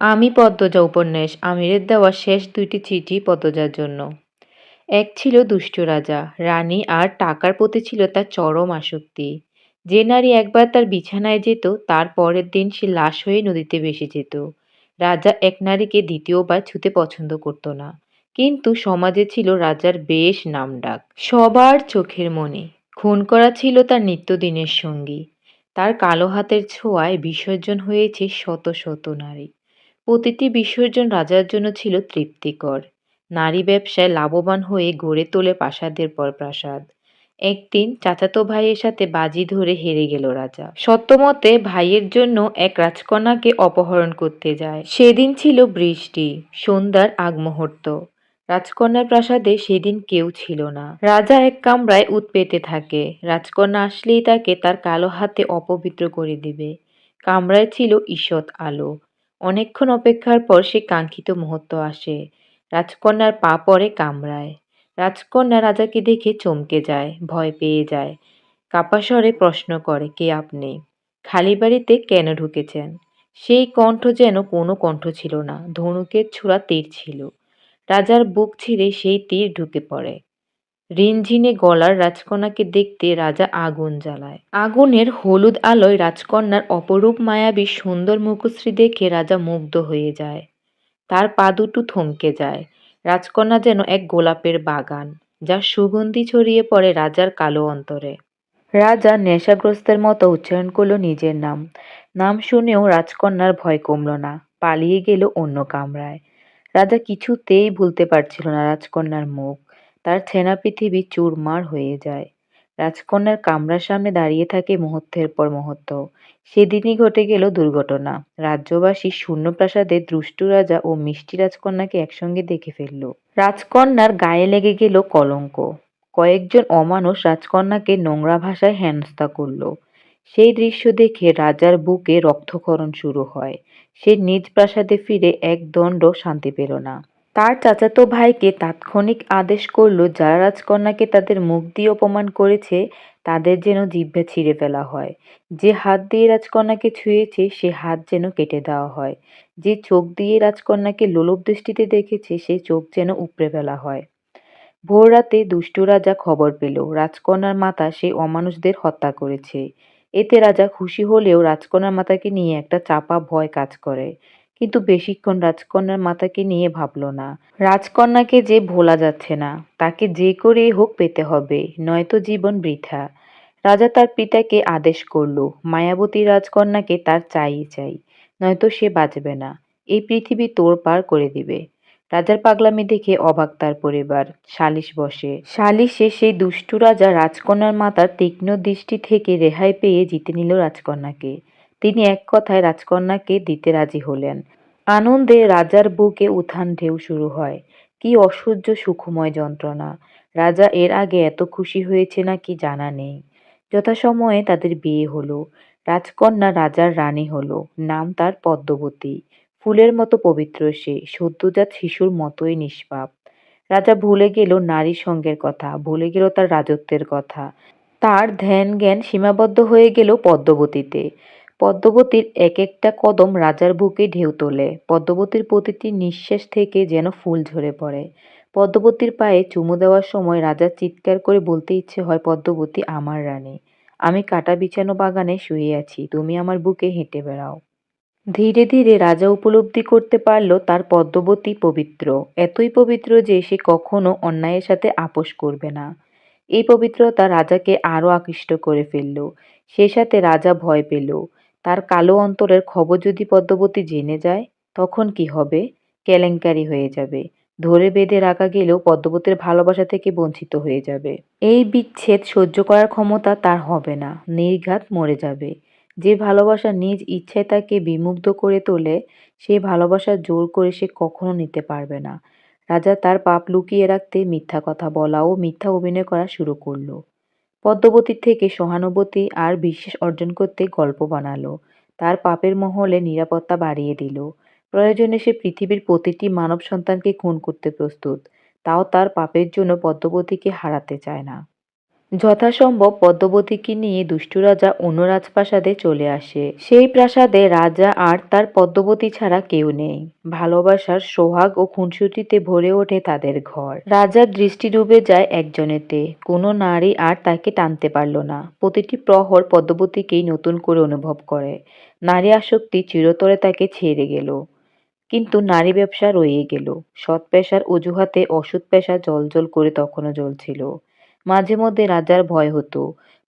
আমি পদ্মজা উপন্যাস, আমিরের দেওয়া শেষ দুইটি চিঠি পদ্মজার জন্য। এক ছিল দুষ্ট রাজা, রানী আর টাকার প্রতি ছিল তার চরম আসক্তি। যে নারী একবার তার বিছানায় যেত, তার পরের দিন সে লাশ হয়ে নদীতে ভেসে যেত। রাজা এক নারীকে দ্বিতীয়বার ছুতে পছন্দ করত না, কিন্তু সমাজে ছিল রাজার বেশ নামডাক সবার চোখের মনে খুন করা ছিল তার নিত্যদিনের সঙ্গী। তার কালো হাতের ছোঁয়ায় বিসর্জন হয়েছে শত শত নারী। প্রতিটি বিসর্জন রাজার জন্য ছিল তৃপ্তিকর। নারী ব্যবসায় লাভবান হয়ে গড়ে তোলে প্রাসাদের পর প্রাসাদ একদিন চাচাতো ভাইয়ের সাথে বাজি ধরে হেরে গেল রাজা। সত্যমতে ভাইয়ের জন্য এক রাজকন্যাকে অপহরণ করতে যায়। সেদিন ছিল বৃষ্টি, সন্ধ্যার আগমুহূর্ত। রাজকন্যার প্রাসাদে সেদিন কেউ ছিল না। রাজা এক কামরায় উৎ পেতে থাকে। রাজকন্যা আসলেই তাকে তার কালো হাতে অপবিত্র করে দিবে। কামরায় ছিল ঈষৎ আলো। অনেকক্ষণ অপেক্ষার পর সে কাঙ্ক্ষিত মুহূর্ত আসে। রাজকন্যার পা পড়ে কামড়ায়। রাজকন্যা রাজাকে দেখে চমকে যায়, ভয় পেয়ে যায়। কাপাস্বরে প্রশ্ন করে, কে আপনি? খালি বাড়িতে কেন ঢুকেছেন? সেই কণ্ঠ যেন কোনো কণ্ঠ ছিল না, ধনুকের ছোড়া তীর ছিল। রাজার বুক ছিঁড়ে সেই তীর ঢুকে পড়ে। রিনঝিনে গলার রাজকন্যাকে দেখতে রাজা আগুন জ্বালায়। আগুনের হলুদ আলোয় রাজকন্যার অপরূপ মায়াবী সুন্দর মুখশ্রী দেখে রাজা মুগ্ধ হয়ে যায়। তার পা দুটো থমকে যায়। রাজকন্যা যেন এক গোলাপের বাগান, যার সুগন্ধি ছড়িয়ে পড়ে রাজার কালো অন্তরে। রাজা নেশাগ্রস্তের মতো উচ্চারণ করল নিজের নাম। নাম শুনেও রাজকন্যার ভয় কমল না, পালিয়ে গেল অন্য কামরায়। রাজা কিছুতেই ভুলতে পারছিল না রাজকন্যার মুখ। তার ছেনা পৃথিবী চুরমার হয়ে যায়। রাজকন্যার কামরার সামনে দাঁড়িয়ে থাকে মুহূর্তের পর মুহূর্ত। সেদিনই ঘটে গেল দুর্ঘটনা। রাজ্যবাসী শূন্যপ্রাসাদে দ্রুষ্টু রাজা ও মিষ্টি রাজকন্যাকে একসঙ্গে দেখে ফেলল। রাজকন্যার গায়ে লেগে গেল কলঙ্ক। কয়েকজন অমানুষ রাজকন্যাকে নোংরা ভাষায় হেনস্থা করল। সেই দৃশ্য দেখে রাজার বুকে রক্তক্ষরণ শুরু হয়। সে নিজ প্রাসাদে ফিরে এক দণ্ড শান্তি পেল না। তার চাচাতো ভাইকে তাৎক্ষণিক আদেশ করল, যারা রাজকন্যাকে তাদের মুখ দিয়ে অপমান করেছে, তাদের যেন জিহ্বা ছিঁড়ে ফেলা হয়। যে হাত দিয়ে রাজকন্যাকে ছুঁয়েছে, সে হাত যেন কেটে দেওয়া হয়। যে চোখ দিয়ে রাজকন্যাকে লোলভ দৃষ্টিতে দেখেছে, সে চোখ যেন উপড়ে ফেলা হয়। ভোর রাতে দুষ্টু রাজা খবর পেল, রাজকন্যার মাতা সেই অমানুষদের হত্যা করেছে। এতে রাজা খুশি হলেও রাজকন্যার মাতাকে নিয়ে একটা চাপা ভয় কাজ করে। কিন্তু বেশিক্ষণ রাজকন্যার মাতাকে নিয়ে ভাবল না। রাজকন্যাকে যে ভোলা যাচ্ছে না, তাকে যে করেই হোক পেতে হবে, নয়তো জীবন বৃথা। রাজা তার পিতাকে আদেশ করল, মায়াবতী রাজকন্যাকে তার চাই চাই, নয়তো সে বাঁচবে না। এই পৃথিবী তোর পার করে দিবে। রাজার পাগলামি দেখে অবাক তার পরিবার, সালিশ বসে। সালিশে সেই দুষ্টু রাজা রাজকন্যার মাতার তীক্ষ্ণ দৃষ্টি থেকে রেহাই পেয়ে জিতে নিল রাজকন্যাকে। তিনি এক কথায় রাজকন্যাকে দিতে রাজি হলেন। আনন্দে রাজার বুকে উত্থান ঢেউ শুরু হয়। কি অসহ্য সুখময় যন্ত্রণা। রাজা এর আগে এত খুশি হয়েছে নাকি জানা নেই। যথাসময়ে তাদের বিয়ে হলো। রাজকন্যা রাজার রানী হলো। নাম তার পদ্মবতী। ফুলের মতো পবিত্র সে। সদ্যজাত শিশুর মতোই নিষ্পাপ। রাজা ভুলে গেল নারী সঙ্গের কথা, ভুলে গেল তার রাজত্বের কথা। তার ধ্যান জ্ঞান সীমাবদ্ধ হয়ে গেল পদ্মবতীতে। পদ্মবতীর এক একটা কদম রাজার বুকে ঢেউ তোলে। পদ্মবতীর প্রতিটি নিঃশ্বাস থেকে যেন ফুল ঝরে পড়ে। পদ্মবতীর পায়ে চুমু দেওয়ার সময় রাজার চিৎকার করে বলতে ইচ্ছে হয়, পদ্মবতী, আমার রানী, আমি কাটা বিছানো বাগানে শুয়ে আছি, তুমি আমার বুকে হেঁটে বেড়াও। ধীরে ধীরে রাজা উপলব্ধি করতে পারল তার পদ্মবতী পবিত্র। এতই পবিত্র যে সে কখনো অন্যায়ের সাথে আপোষ করবে না। এই পবিত্রতা রাজাকে আরও আকৃষ্ট করে ফেলল। সে সাথে রাজা ভয় পেল। তার কালো অন্তরের খবর যদি পদ্মবতী জেনে যায়, তখন কি হবে? কেলেঙ্কারি হয়ে যাবে। ধরে বেঁধে রাখা গেলেও পদ্মবতীর ভালোবাসা থেকে বঞ্চিত হয়ে যাবে। এই বিচ্ছেদ সহ্য করার ক্ষমতা তার হবে না। নির্ঘাত মরে যাবে। যে ভালোবাসা নিজ ইচ্ছায় তাকে বিমুগ্ধ করে তোলে সেই ভালোবাসা জোর করে সে কখনো নিতে পারবে না। রাজা তার পাপ লুকিয়ে রাখতে মিথ্যা কথা বলা ও মিথ্যা অভিনয় করা শুরু করল। পদ্মবতীর থেকে সহানুভূতি আর বিশ্বাস অর্জন করতে গল্প বানালো। তার পাপের মহলে নিরাপত্তা বাড়িয়ে দিল। প্রয়োজনে সে পৃথিবীর প্রতিটি মানব সন্তানকে খুন করতে প্রস্তুত। তাও তার পাপের জন্য পদ্মবতীকে হারাতে চায় না। যথাসম্ভব পদ্মবতীকে নিয়ে দুষ্টু রাজা অন্য রাজপ্রাসাদে চলে আসে। সেই প্রাসাদে রাজা আর তার পদ্মবতী ছাড়া কেউ নেই। ভালোবাসার সোহাগ ও খুনসুটিতে ভরে ওঠে তাদের ঘর। রাজার দৃষ্টি ডুবে যায় একজনেতে। কোনো নারী আর তাকে টানতে পারল না। প্রতিটি প্রহর পদ্মবতীকেই নতুন করে অনুভব করে। নারী আসক্তি চিরতরে তাকে ছেড়ে গেল। কিন্তু নারী ব্যবসা রয়ে গেল। সৎ পেশার অজুহাতে অসৎ পেশা জলজল করে তখনও জ্বলছিল। মাঝে মধ্যে রাজার ভয় হতো।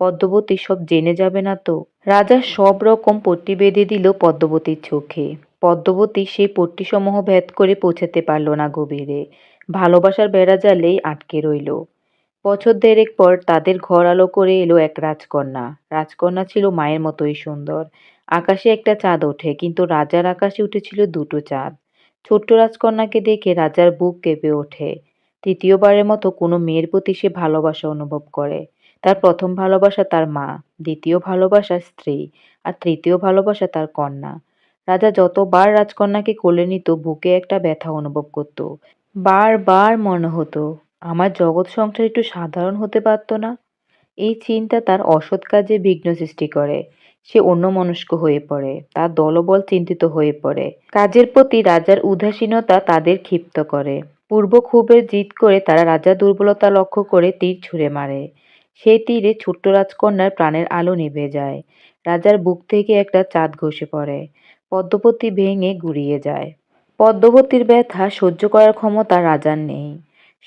পদ্মবতী সব জেনে যাবে না তো। রাজা সব রকম পট্টি বেঁধে দিল পদ্মবতীর চোখে। পদ্মবতী সেই পট্টিসমূহ ভেদ করে পৌঁছাতে পারল না গভীরে। ভালোবাসার বেড়া জালেই আটকে রইল। বছর দেড়েক পর তাদের ঘর আলো করে এলো এক রাজকন্যা। রাজকন্যা ছিল মায়ের মতোই সুন্দর। আকাশে একটা চাঁদ ওঠে, কিন্তু রাজার আকাশে উঠেছিল দুটো চাঁদ। ছোট্ট রাজকন্যাকে দেখে রাজার বুক কেঁপে ওঠে। তৃতীয়বারের মতো কোনো মেয়ের প্রতি সে ভালোবাসা অনুভব করে। তার প্রথম ভালোবাসা তার মা, দ্বিতীয় ভালোবাসা স্ত্রী, আর তৃতীয় ভালোবাসা তার কন্যা। রাজা যতবার রাজকন্যাকে কোলে নিত, বুকে একটা ব্যথা অনুভব করত। বারবার মনে হতো, আমার জগৎ সংসার একটু সাধারণ হতে পারত না? এই চিন্তা তার অসৎ কাজে বিঘ্ন সৃষ্টি করে। সে অন্যমনস্ক হয়ে পড়ে, তার দলবল চিন্তিত হয়ে পড়ে। কাজের প্রতি রাজার উদাসীনতা তাদের ক্ষিপ্ত করে। পূর্ব ক্ষোভের জিদ করে তারা রাজার দুর্বলতা লক্ষ্য করে তীর ছুঁড়ে মারে। সেই তীরে ছোট্ট রাজকন্যার প্রাণের আলো নিভে যায়। রাজার বুক থেকে একটা চাঁদ ঘষে পড়ে। পদ্মপতি ভেঙে গুড়িয়ে যায়। পদ্মবতীর ব্যথা সহ্য করার ক্ষমতা রাজার নেই।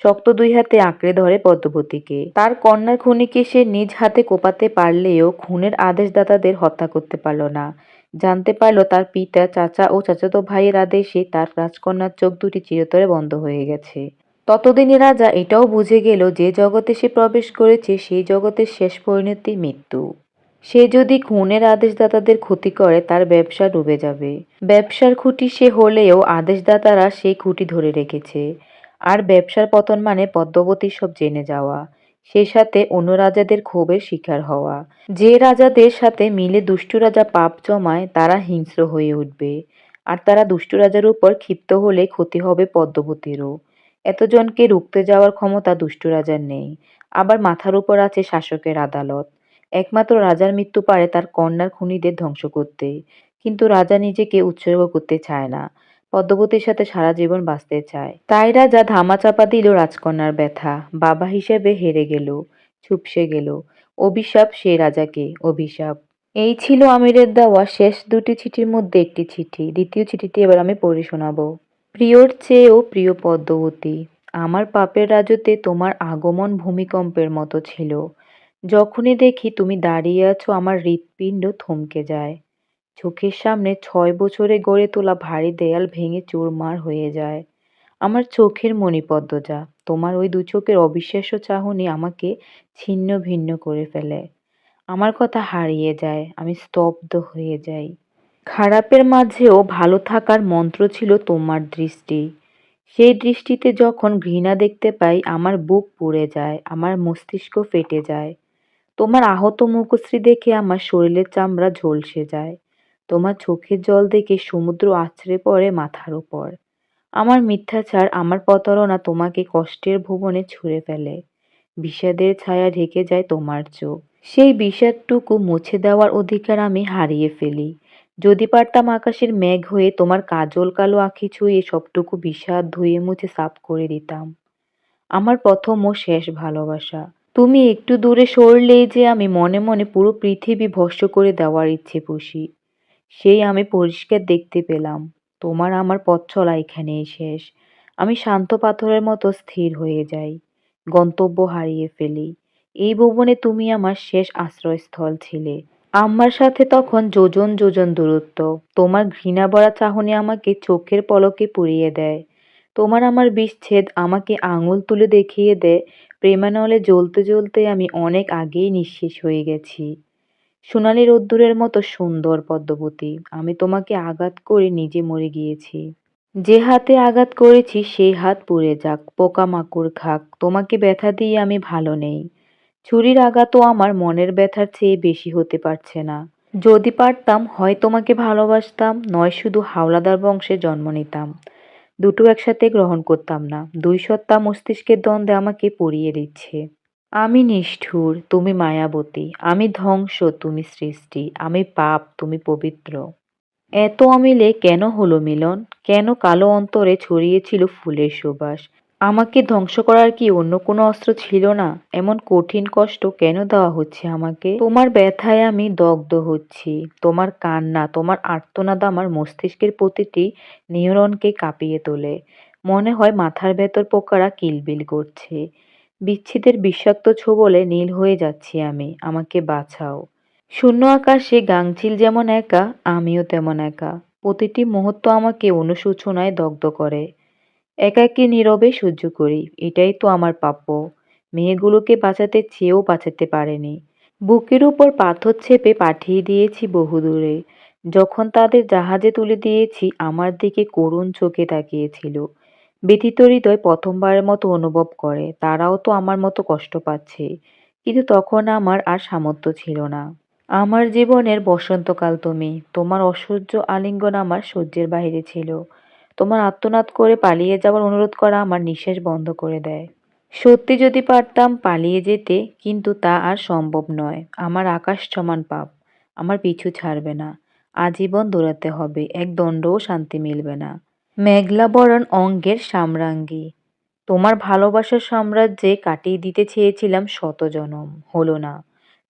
শক্ত দুই হাতে আঁকড়ে ধরে পদ্মবতীকে তার কন্যার খুনিকে সে নিজ হাতে কোপাতে পারলেও খুনের আদেশদাতাদের হত্যা করতে পারল না। জানতে পারল তার পিতা, চাচা ও চাচাতো ভাইয়ের আদেশে তার রাজকন্যার চোখ দুটি চিরতরে বন্ধ হয়ে গেছে। ততদিনে রাজা এটাও বুঝে গেল যে জগতে সে প্রবেশ করেছে সেই জগতের শেষ পরিণতি মৃত্যু। সে যদি খুনের আদেশদাতাদের ক্ষতি করে, তার ব্যবসা ডুবে যাবে। ব্যবসার খুঁটি সে হলেও আদেশদাতারা সেই খুঁটি ধরে রেখেছে। আর ব্যবসার পতন মানে পদ্মবতীর সব জেনে যাওয়া। সে সাথে অন্য রাজাদের ক্ষোভের শিকার হওয়া। যে রাজাদের সাথে মিলে দুষ্টু রাজা পাপ জমায়, তারা হিংস্র হয়ে উঠবে। আর তারা দুষ্টু রাজার উপর ক্ষিপ্ত হলে ক্ষতি হবে পদ্মবতীরও এতজনকে রুখতে যাওয়ার ক্ষমতা দুষ্টু রাজার নেই। আবার মাথার উপর আছে শাসকের আদালত। একমাত্র রাজার মৃত্যু পারে তার কন্যার খুনিদের ধ্বংস করতে। কিন্তু রাজা নিজেকে উৎসর্গ করতে চায় না। পদ্মবতীর সাথে সারা জীবন বাঁচতে চায়। তাই রাজা ধামাচাপা দিল রাজকন্যার ব্যথা, বাবা হিসেবে হেরে গেল ছুপসে গেল। অভিশাপ সে রাজাকে, অভিশাপ। এই ছিল আমিরের দেওয়া শেষ দুটি চিঠির মধ্যে একটি চিঠি। দ্বিতীয় চিঠিটি এবার আমি পড়ে শোনাবো। প্রিয়র চেয়েও প্রিয় পদ্মবতী, আমার পাপের রাজতে তোমার আগমন ভূমিকম্পের মতো ছিল। যখনই দেখি তুমি দাঁড়িয়ে আছো, আমার হৃৎপিণ্ড থমকে যায়। চোখের সামনে ছয় বছরে গড়ে তোলা ভারী দেয়াল ভেঙে চুরমার হয়ে যায়। আমার চোখের মণিপদ্মজা, তোমার ওই দু চোখের অবিশ্বাস্য চাহনি আমাকে ছিন্ন ভিন্ন করে ফেলে। আমার কথা হারিয়ে যায়, আমি স্তব্ধ হয়ে যাই। খারাপের মাঝেও ভালো থাকার মন্ত্র ছিল তোমার দৃষ্টি। সেই দৃষ্টিতে যখন ঘৃণা দেখতে পাই, আমার বুক পুড়ে যায়, আমার মস্তিষ্ক ফেটে যায়। তোমার আহত মুখশ্রী দেখে আমার শরীরের চামড়া ঝলসে যায়। তোমার চোখের জল দেখে সমুদ্র আছড়ে পড়ে মাথার উপর। আমার মিথ্যাচার, আমার প্রতারণা তোমাকে কষ্টের ভুবনে ছুঁড়ে ফেলে। বিষাদের ছায়া ঢেকে যায় তোমার চোখ। সেই বিষাদটুকু মুছে দেওয়ার অধিকার আমি হারিয়ে ফেলি। যদি পারতাম আকাশের মেঘ হয়ে তোমার কাজল কালো আঁখি ছুঁয়ে সবটুকু বিষাদ ধুয়ে মুছে সাফ করে দিতাম। আমার প্রথম ও শেষ ভালোবাসা। তুমি একটু দূরে সরলেই যে আমি মনে মনে পুরো পৃথিবী ভস্য করে দেওয়ার ইচ্ছে পুষি সেই আমি পরিষ্কার দেখতে পেলাম। তোমার আমার পথ চলা এখানেই শেষ। আমি শান্ত পাথরের মতো স্থির হয়ে যাই। গন্তব্য হারিয়ে ফেলি। এই ভুবনে তুমি আমার শেষ আশ্রয়স্থল ছিলে। আমার সাথে তখন যোজন যোজন দূরত্ব। তোমার ঘৃণা ভরা চাহনি আমাকে চোখের পলকে পুড়িয়ে দেয়। তোমার আমার বিচ্ছেদ আমাকে আঙুল তুলে দেখিয়ে দেয়। প্রেমানলে জ্বলতে জ্বলতে আমি অনেক আগেই নিঃশেষ হয়ে গেছি। সোনালি রোদ্দুরের মতো সুন্দর পদ্মবতী। আমি তোমাকে আঘাত করে নিজে মরে গিয়েছি। যে হাতে আঘাত করেছি, সেই হাত পুড়ে যাক, পোকামাকড় খাক, তোমাকে ব্যথা দিয়ে আমি ভালো নেই। ছুরির আঘাতও আমার মনের ব্যথার চেয়ে বেশি হতে পারছে না। যদি পারতাম, হয় তোমাকে ভালোবাসতাম, নয় শুধু হাওলাদার বংশে জন্ম নিতাম। দুটো একসাথে গ্রহণ করতাম না, দুই সত্তা মস্তিষ্কের দ্বন্দ্বে আমাকে পুড়িয়ে দিচ্ছে। আমি নিষ্ঠুর, তুমি মায়াবতী, আমি ধ্বংস, তুমি সৃষ্টি, আমি পাপ, তুমি পবিত্র। এত অমিলে কেন হলো মিলন? কেন কালো অন্তরে ছড়িয়েছিল ফুলের সুবাস? আমাকে ধ্বংস করার কি অন্য কোনো অস্ত্র ছিল না? এমন কঠিন কষ্ট কেন দেওয়া হচ্ছে আমাকে? তোমার ব্যথায় আমি দগ্ধ হচ্ছি। তোমার কান্না, তোমার আর্তনাদ আমার মস্তিষ্কের প্রতিটি নিউরনকে কাঁপিয়ে তোলে। মনে হয় মাথার ভেতর পোকারা কিলবিল করছে। বিচ্ছেদের বিষাক্ত ছোবলে নীল হয়ে যাচ্ছি আমি, আমাকে বাঁচাও। শূন্য আকাশে গাংচিল যেমন একা, আমিও তেমন একা। প্রতিটি মুহূর্ত আমাকে অনুশোচনায় দগ্ধ করে। একাকী নীরবে সহ্য করি, এটাই তো আমার প্রাপ্য মেয়েগুলোকে বাঁচাতে চেয়েও বাঁচাতে পারেনি। বুকের উপর পাথর চেপে পাঠিয়ে দিয়েছি বহুদূরে। যখন তাদের জাহাজে তুলে দিয়েছি, আমার দিকে করুণ চোখে তাকিয়েছিল। ব্যথিত হৃদয় প্রথমবারের মতো অনুভব করে। তারাও তো আমার মতো কষ্ট পাচ্ছে। কিন্তু তখন আমার আর সামর্থ্য ছিল না। আমার জীবনের বসন্তকাল তুমি। তোমার অসহ্য আলিঙ্গন আমার সহ্যের বাইরে ছিল। তোমার আত্মনাদ করে পালিয়ে যাওয়ার অনুরোধ করা আমার নিঃশ্বাস বন্ধ করে দেয়। সত্যি যদি পারতাম পালিয়ে যেতে, কিন্তু তা আর সম্ভব নয়। আমার আকাশ সমান পাপ। আমার পিছু ছাড়বে না। আজীবন দৌড়াতে হবে। এক দণ্ডও শান্তি মিলবে না। মেঘলা বরণ অঙ্গের সাম্রাঙ্গী তোমার ভালোবাসার সাম্রাজ্যে কাটিয়ে দিতে চেয়েছিলাম শত জনম হলো না।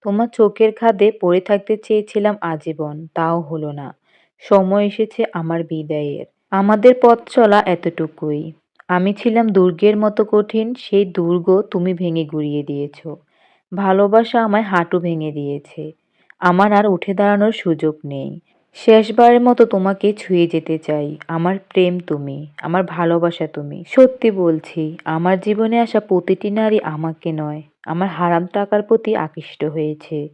তোমার চোখের খাদে পড়ে থাকতে চেয়েছিলাম আজীবন। তাও হলো না। সময় এসেছে আমার বিদায়ের। আমাদের পথ চলা এতটুকুই। আমি ছিলাম দুর্গের মতো কঠিন, সেই দুর্গ তুমি ভেঙে গুড়িয়ে দিয়েছ। ভালোবাসা আমায় হাঁটু ভেঙে দিয়েছে। আমার আর উঠে দাঁড়ানোর সুযোগ নেই। শেষবারের মতো তোমাকে ছুঁয়ে যেতে চাই। আমার প্রেম তুমি, আমার ভালোবাসা তুমি। সত্যি বলছি, আমার জীবনে আসা প্রতিটি নারী আমাকে নয়, আমার হারাম টাকার প্রতি আকৃষ্ট হয়েছে।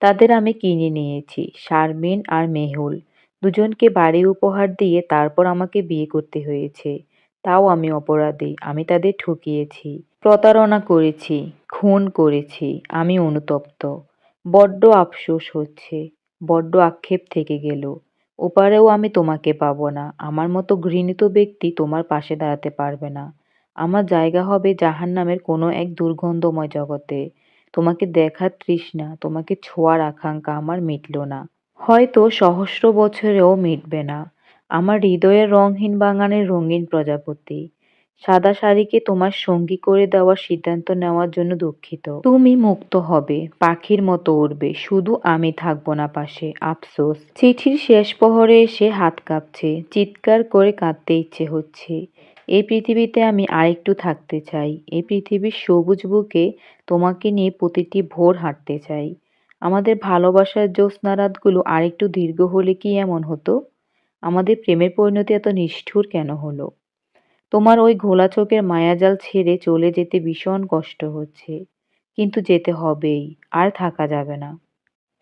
তাদের আমি কিনে নিয়েছি, শারমিন আর মেহুল। দুজনকে বাড়ি উপহার দিয়ে তারপর আমাকে বিয়ে করতে হয়েছে। তাও আমি অপরাধী, আমি তাদের ঠকিয়েছি। প্রতারণা করেছি, খুন করেছি, আমি অনুতপ্ত। বড্ড আফসোস হচ্ছে। বড্ড আক্ষেপ থেকে গেল। ওপারেও আমি তোমাকে পাবো না। আমার মতো ঘৃণিত ব্যক্তি তোমার পাশে দাঁড়াতে পারবে না। আমার জায়গা হবে জাহান নামের কোনো এক দুর্গন্ধময় জগতে। তোমাকে দেখার তৃষ্ণা, তোমাকে ছোঁয়ার আকাঙ্ক্ষা আমার মিটল না। হয়তো সহস্র বছরেও মিটবে না। আমার হৃদয়ের রংহীন বাগানের রঙিন প্রজাপতি। সাদা শাড়িকে তোমার সঙ্গী করে দেওয়ার সিদ্ধান্ত নেওয়ার জন্য দুঃখিত। তুমি মুক্ত হবে, পাখির মতো উড়বে, শুধু আমি থাকব না পাশে। আফসোস। চিঠির শেষ প্রহরে এসে হাত কাঁপছে, চিৎকার করে কাঁদতে ইচ্ছে হচ্ছে। এই পৃথিবীতে আমি আরেকটু থাকতে চাই, এই পৃথিবীর সবুজ বুকে তোমাকে নিয়ে প্রতিটি ভোর হাঁটতে চাই। আমাদের ভালোবাসার জ্যোৎস্না রাতগুলো আরেকটু দীর্ঘ হলে কি এমন হতো? আমাদের প্রেমের পরিণতি এত নিষ্ঠুর কেন হলো? তোমার ওই ঘোলা চোখের মায়াজাল ছেড়ে চলে যেতে ভীষণ কষ্ট হচ্ছে। কিন্তু যেতে হবেই, আর থাকা যাবে না।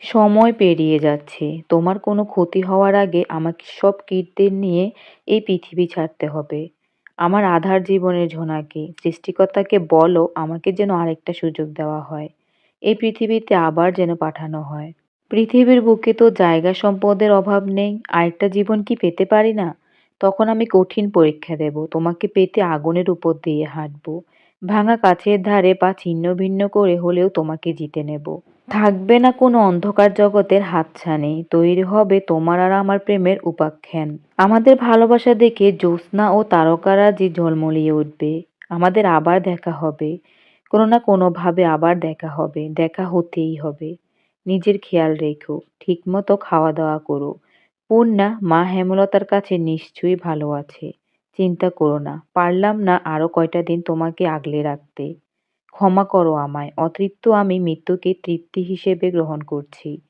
সময় পেরিয়ে যাচ্ছে। তোমার কোনো ক্ষতি হওয়ার আগে আমাকে সব কীর্তির নিয়ে এই পৃথিবী ছাড়তে হবে। আমার আধার জীবনের ঝোনাকে, সৃষ্টিকর্তাকে বলো আমাকে যেন আরেকটা সুযোগ দেওয়া হয়। এই পৃথিবীতে আবার যেন পাঠানো হয়। পৃথিবীর বুকে তো জায়গা সম্পদের অভাব নেই, আরেকটা জীবন কি পেতে পারি না? তখন আমি কঠিন পরীক্ষা দেব, তোমাকে পেতে আগুনের উপর দিয়ে হাঁটবো। ভাঙা কাছের ধারে পা ছিন্ন ভিন্ন করে হলেও তোমাকে জিতে নেব। থাকবে না কোনো অন্ধকার জগতের হাতছানি, তৈরি হবে তোমার আর আমার প্রেমের উপাখ্যান। আমাদের ভালোবাসা দেখে জ্যোৎস্না ও তারকারা যে ঝলমলিয়ে উঠবে, আমাদের আবার দেখা হবে। কোনো না কোনোভাবে আবার দেখা হবে, দেখা হতেই হবে। নিজের খেয়াল রেখো, ঠিকমতো খাওয়া দাওয়া করো। পূর্ণা মা হেমলতার কাছে নিশ্চয়ই ভালো আছে। চিন্তা করো না, পারলাম না আরও কয়টা দিন তোমাকে আগলে রাখতে। ক্ষমা করো আমায়, অতৃপ্ত আমি মৃত্যুকে তৃপ্তি হিসেবে গ্রহণ করছি।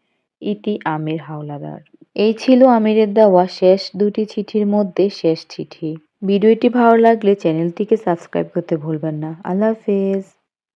ইতি আমির হাওলাদার। এই ছিল আমিরের দেওয়া শেষ দুটি চিঠির মধ্যে শেষ চিঠি। ভিডিওটি ভালো লাগলে চ্যানেলটিকে সাবস্ক্রাইব করতে ভুলবেন না। আল্লাহ হাফেজ।